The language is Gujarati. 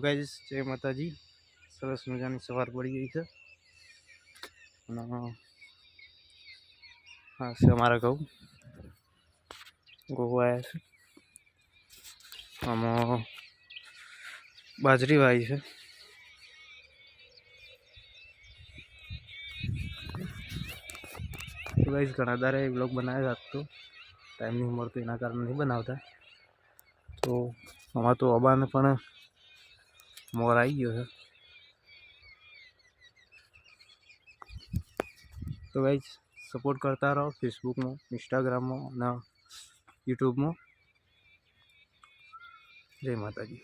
ગાઈઝ જય માતાજી સરસ મજાની સવાર પડી ગઈ છે હા છે અમારા ઘઉં ઘઉં આવ્યા છે આમાં બાજરી વાઈ છે ગાઈઝ ઘણા દારે બ્લોગ બનાવ્યા આજ તો ટાઈમ નહીં મળતો એના કારણે નહીં બનાવતા. તો આમાં તો અબાને પણ મોર આવી ગયો છે તો ગાઈઝ સપોર્ટ કરતા રહો ફેસબુકમાં ઇન્સ્ટાગ્રામમાં અને યુટ્યુબમાં જય માતાજી